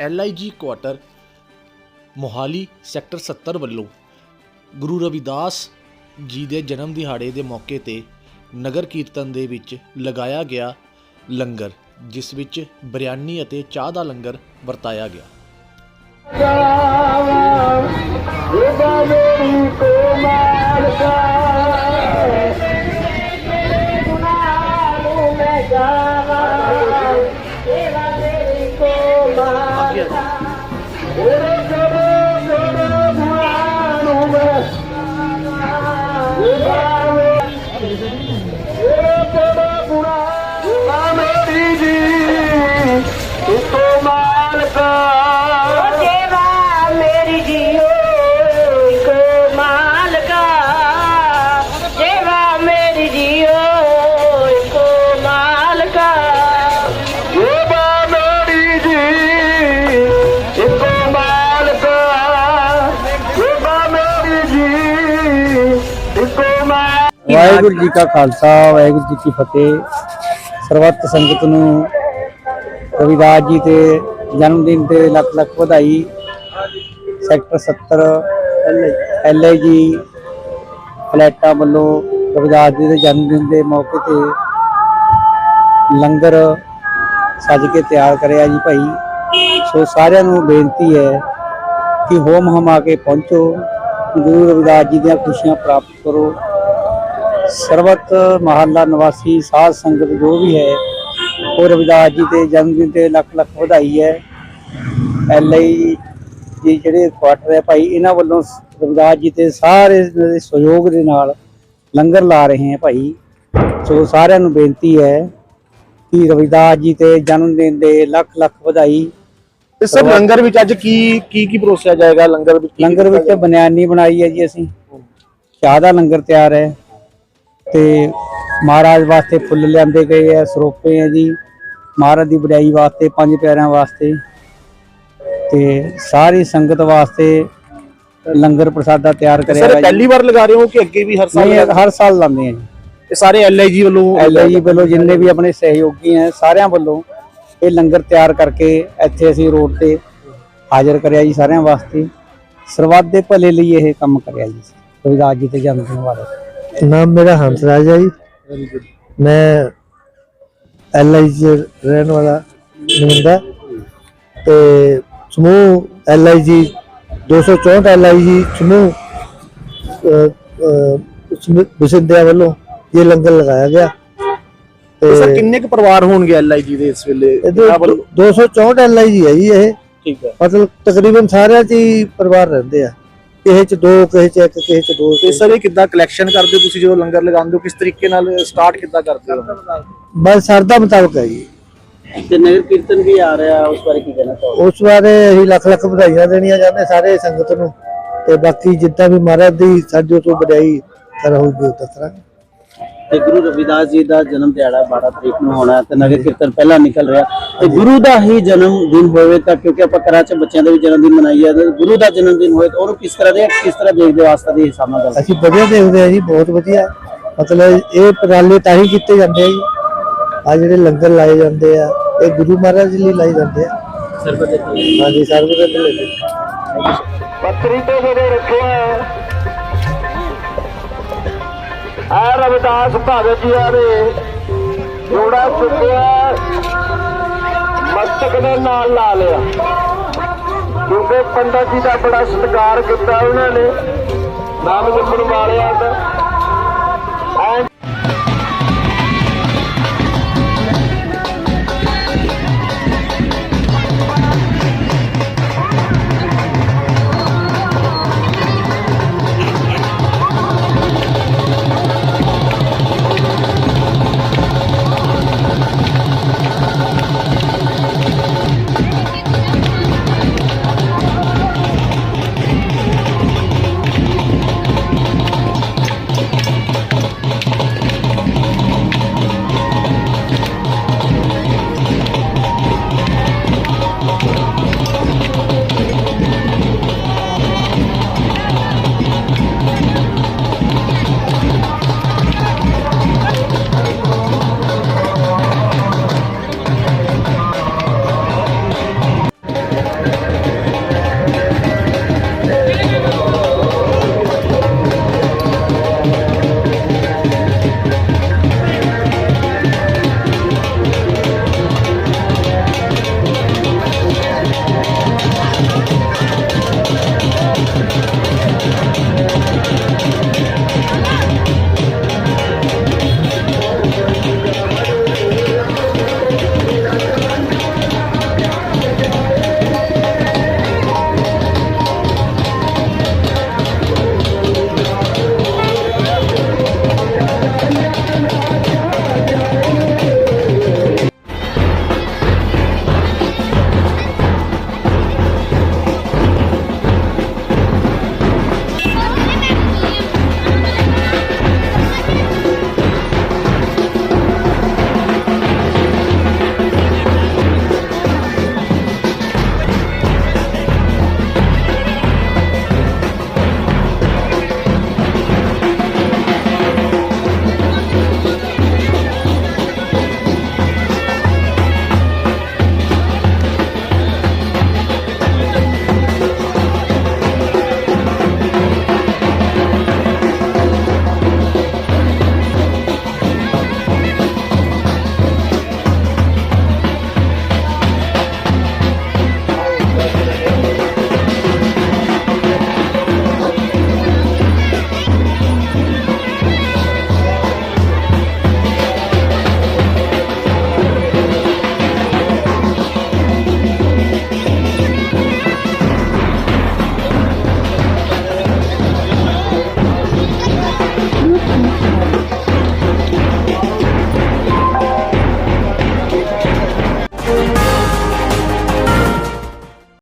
LIG quarter Mohali sector 70 ਵੱਲੋਂ ਗੁਰੂ ਰਵਿਦਾਸ ਜੀ ਦੇ ਜਨਮ ਦਿਹਾੜੇ ਦੇ ਮੌਕੇ ਤੇ ਨਗਰ ਕੀਰਤਨ ਦੇ ਵਿੱਚ ਲਗਾਇਆ ਗਿਆ ਲੰਗਰ, ਜਿਸ ਵਿੱਚ ਬਿਰਿਆਨੀ ਅਤੇ ਚਾਹ ਦਾ ਲੰਗਰ ਵਰਤਾਇਆ ਗਿਆ। তোমার ਵਾਹਿਗੁਰੂ ਜੀ ਕਾ ਖਾਲਸਾ ਵਾਹਿਗੁਰੂ ਜੀ ਕੀ ਫਤਿਹ। ਸਰਬੱਤ ਸੰਗਤ ਨੂੰ ਰਵਿਦਾਸ ਜੀ ਦੇ ਜਨਮ ਦਿਨ ਤੇ ਲੱਖ ਲੱਖ ਵਧਾਈ। ਸੈਕਟਰ 70 ਐਲਆਈਜੀ ਫਲੈਟਾਂ ਵੱਲੋਂ ਰਵਿਦਾਸ ਜੀ ਦੇ ਜਨਮ ਦਿਨ ਦੇ ਮੌਕੇ ਤੇ ਲੰਗਰ ਸੱਜ ਕੇ ਤਿਆਰ ਕਰਿਆ ਜੀ ਭਾਈ। ਸੋ ਸਾਰਿਆਂ ਨੂੰ ਬੇਨਤੀ ਹੈ ਕਿ ਹੋਮ ਹਮਾ ਕੇ ਪਹੁੰਚੋ। ਗੁਰੂ ਰਵਿਦਾਸ ਜੀ ਦੀਆਂ ਖੁਸ਼ੀਆਂ ਪ੍ਰਾਪਤ ਕਰੋ। ਸਰਬਤ ਮਹੱਲਾ ਨਿਵਾਸੀ ਸਾਧ ਸੰਗਤ ਜੋ ਵੀ ਹੈ ਉਹ ਰਵਿਦਾਸ ਜੀ ਦੇ ਜਨਮ ਦਿਨ ਤੇ ਲੱਖ ਲੱਖ ਵਧਾਈ ਹੈ। ਐਲਆਈ ਜੀ ਜਿਹੜੇ ਕੁਆਟਰ ਹੈ ਭਾਈ ਇਹਨਾਂ ਵੱਲੋਂ ਰਵਿਦਾਸ ਜੀ ਤੇ ਸਾਰੇ ਦੇ ਸਹਿਯੋਗ ਦੇ ਨਾਲ ਲੰਗਰ ਲਾ ਰਹੇ ਹੈ ਭਾਈ। ਸੋ ਸਾਰਿਆਂ ਨੂੰ ਬੇਨਤੀ ਹੈ ਕਿ ਰਵਿਦਾਸ ਜੀ ਤੇ ਜਨਮ ਦਿਨ ਦੇ ਲੱਖ ਲੱਖ ਵਧਾਈ। ਤੇ ਸਰ ਲੰਗਰ ਵਿੱਚ ਅੱਜ ਕੀ ਕੀ ਕੀ ਪਰੋਸਿਆ ਜਾਏਗਾ? ਲੰਗਰ ਵਿੱਚ ਲੰਗਰ ਵਿੱਚ ਬਨਿਆਨੀ ਬਣਾਈ ਹੈ ਜੀ ਅਸੀਂ। ਚਾਹ ਦਾ ਲੰਗਰ ਤਿਆਰ ਹੈ। ਤੇ ਮਹਾਰਾਜ ਵਾਸਤੇ ਫੁੱਲ ਲਿਆਂਦੇ ਗਏ ਆ ਸਰੋਪੇ ਹੈ ਜੀ। ਮਹਾਰਾਜ ਦੀ ਵਡਿਆਈ ਵਾਸਤੇ ਪੰਜ ਪਿਆਰਿਆਂ ਵਾਸਤੇ। ਤੇ ਸਾਰੀ ਸੰਗਤ ਵਾਸਤੇ ਲੰਗਰ ਪ੍ਰਸਾਦਾ ਤਿਆਰ ਕਰਿਆ ਸਰ ਪਹਿਲੀ ਵਾਰ ਲਗਾ ਰਹੇ ਹੋ ਕਿ ਅੱਗੇ ਵੀ ਹਰ ਸਾਲ ਨਹੀਂ ਹਰ ਸਾਲ ਲਾਉਂਦੇ ਆ ਜੀ। ਇਹ ਸਾਰੇ ਐਲਆਈਜੀ ਵੱਲੋਂ ਐਲਆਈ ਵੱਲੋਂ ਜਿੰਨੇ ਵੀ ਆਪਣੇ ਸਹਿਯੋਗੀ ਹੈ ਸਾਰਿਆਂ ਵੱਲੋਂ ਇਹ ਲੰਗਰ ਤਿਆਰ ਕਰਕੇ ਇੱਥੇ ਅਸੀਂ ਰੋਡ ਤੇ ਹਾਜ਼ਰ ਕਰਿਆ ਜੀ ਸਾਰਿਆਂ ਵਾਸਤੇ। ਸਰਬੱਤ ਦੇ ਭਲੇ ਲਈ ਇਹ ਕੰਮ ਕਰਿਆ ਜੀ। ਰਵਿਦਾਸ ਜੀ ਤੇ ਜਨਮ ਦਿਨ ਵਾਲੇ। ਨਾਮ ਮੇਰਾ ਹੰਸਰਾਜ ਹੈ ਜੀ। ਮੈਂ ਐਲਆਈ ਚ ਰਹਿਣ ਵਾਲਾ ਨੁਮਾਇੰਦਾ ਤੇ ਸਮੂਹ ਐਲਆਈ ਜੀ 264 ਐਲਆਈ ਜੀ ਸਮੂਹ ਬਿਸੰਦਿਆ ਵੱਲੋਂ ਇਹ ਲੰਗਰ ਲਗਾਇਆ ਗਿਆ। ਤੇ ਸਰ ਕਿੰਨੇ ਕੁ ਪਰਿਵਾਰ ਹੋਣਗੇ ਐਲਆਈਜੀ ਦੇ ਇਸ ਵੇਲੇ? ਇਹਦੇ ਇਹਨਾਂ ਵੱਲੋਂ? 264 ਐਲਆਈ ਜੀ ਹੈ ਜੀ ਇਹ। ਠੀਕ ਹੈ। ਮਤਲਬ ਤਕਰੀਬਨ ਸਾਰਿਆਂ 'ਚ ਹੀ ਪਰਿਵਾਰ ਰਹਿੰਦੇ ਆ। ਕਿਸੇ 'ਚ ਦੋ ਕਿਸੇ 'ਚ ਇੱਕ ਕਿਸੇ 'ਚ ਦੋ ਤੇ ਸਰ ਇਹ ਕਿੱਦਾਂ ਕਲੈਕਸ਼ਨ ਕਰਦੇ ਹੋ ਤੁਸੀਂ? ਜਦੋਂ ਲੰਗਰ ਲਗਾਉਂਦੇ ਹੋ ਕਿਸ ਤਰੀਕੇ ਨਾਲ ਸਟਾਰਟ ਕਿੱਦਾਂ ਕਰਦੇ ਹੋ? ਬਸ ਸਰਦਾ ਮੁਤਾਬਕ ਹੈ ਜੀ। ਤੇ ਨਗਰ ਕੀਰਤਨ ਵੀ ਆ ਰਿਹਾ ਉਸ ਬਾਰੇ ਕੀ ਕਹਿਣਾ ਚਾਹੋਗੇ? ਉਸ ਬਾਰੇ ਅਸੀਂ ਲੱਖ ਲੱਖ ਵਧਾਈਆਂ ਦੇਣੀਆਂ ਚਾਹੁੰਦੇ ਸਾਰੇ ਸੰਗਤ ਨੂੰ। ਤੇ ਬਾਕੀ ਜਿੱਦਾਂ ਵੀ ਮਹਾਰਾਜ ਦੀ ਸਾਡੇ ਤੋਂ ਵਡਿਆਈ ਕਰ ਹੋਊਗੀ ਉਹ ਤੇ ਗੁਰੂ ਰਵਿਦਾਸ ਜੀ ਦਾ ਜਨਮ ਦਿਹਾੜਾ 12 ਤਰੀਕ ਨੂੰ ਹੋਣਾ ਹੈ ਤੇ ਨਗਰ ਕੀਰਤਨ ਪਹਿਲਾਂ ਨਿਕਲ ਰਿਹਾ ਤੇ ਗੁਰੂ ਦਾ ਹੀ ਜਨਮ ਦਿਨ ਹੋਵੇ ਤਾਂ ਕਿਉਂਕਿ ਆਪਾਂ ਘਰਾਂ 'ਚ ਬੱਚਿਆਂ ਦਾ ਵੀ ਜਨਮ ਦਿਨ ਮਨਾਈਏ ਤੇ ਗੁਰੂ ਦਾ ਜਨਮ ਦਿਨ ਹੋਵੇ ਤਾਂ ਉਹਨੂੰ ਕਿਸ ਤਰ੍ਹਾਂ ਦੇ ਕਿਸ ਤਰ੍ਹਾਂ ਦੇਖਦੇ ਹੋ ਆਸਥਾ ਦੇ ਹਿਸਾਬ ਨਾਲ ਅਸੀਂ ਵਧੀਆ ਦੇਖਦੇ ਆ ਜੀ ਬਹੁਤ ਵਧੀਆ। ਮਤਲਬ ਇਹ ਉਪਰਾਲੇ ਤਾਂ ਹੀ ਕੀਤੇ ਜਾਂਦੇ ਆ ਜੀ। ਆ ਜਿਹੜੇ ਲੰਗਰ ਲਾਏ ਜਾਂਦੇ ਆ ਇਹ ਗੁਰੂ ਮਹਾਰਾਜ ਲਈ ਲਾਏ ਜਾਂਦੇ ਆ। ਸਰਬਤ ਹਾਂਜੀ ਸਰਬਤ ਦੇ ਲਈ ਪੱਤਰੀ ਤੇ ਜਿਹੜੇ ਰੱਖਿਆ ਆ ਰਵਿਦਾਸ ਭਗਤ ਜੀ ਆਵੇ ਜੋੜਾ ਚੁੱਕਿਆ। ਮਸਤਕ ਦੇ ਨਾਲ ਲਾ ਲਿਆ। ਕਿਉਂਕਿ ਪੰਡਤ ਜੀ ਦਾ ਬੜਾ ਸਤਿਕਾਰ ਕੀਤਾ ਉਹਨਾਂ ਨੇ। ਨਾਮ ਜਪਣ ਵਾਲਿਆਂ ਦਾ।